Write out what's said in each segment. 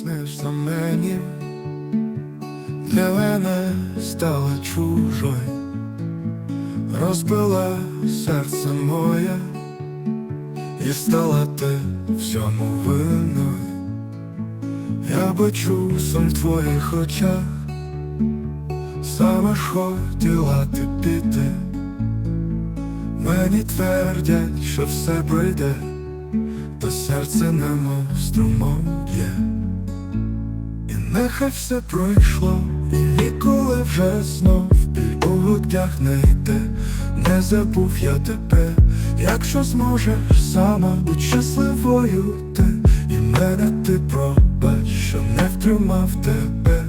Снився мені? Для мене стала чужою, розбила серце моє, і стала ти всьому винною. Я бачу сон в твоїх очах, саме хотіла ти піти. Мені твердять, що все пройде, то серце немов струмом б'є. І нехай все пройшло, і ніколи вже знов біль у грудях не йде, не забув я тебе, якщо зможеш сама будь щасливою ти, і мене ти пробач, що не втримав тебе.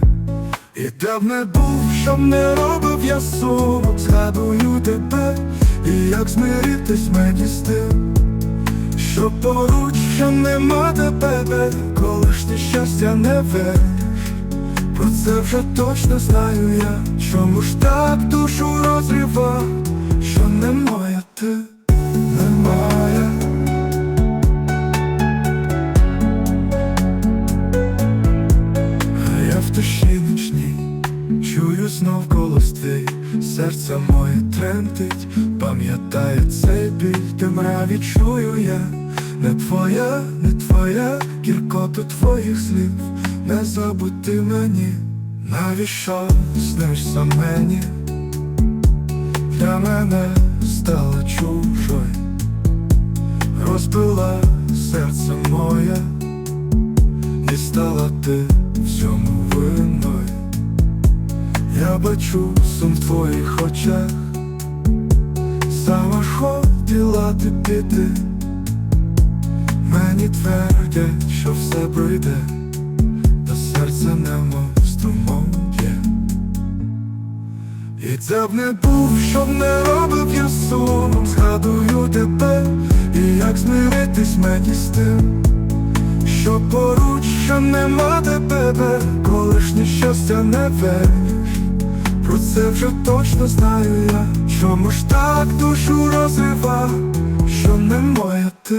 І де б не був, що не робив я сумок, згадую тебе, і як змиритись мені з тим, що поруч, що нема тебе, коли ж ти щастя не вернеш. Про це вже точно знаю я, чому ж так душу розрива, що не моя ти, Серце моє тремтить Пам'ятає цей біль Темряві чую я. Не твоя, не твоя Гіркоту твоїх слів. Не забути мені Навіщо снишся мені? Для мене стала чужою. Розбила серце моє. І стала ти всьому Я бачу сум в твоїх очах. Сама хотіла ти піти. Мені твердять, що все пройде. Та серце немов струмом б'є І це б не був, щоб не робив я сумом Згадую тебе, і як змиритись мені з тим. Що поруч, що нема тебе, колишнє щастя не вернеш Про це вже точно знаю я, чому ж так душу розрива, що не моя ти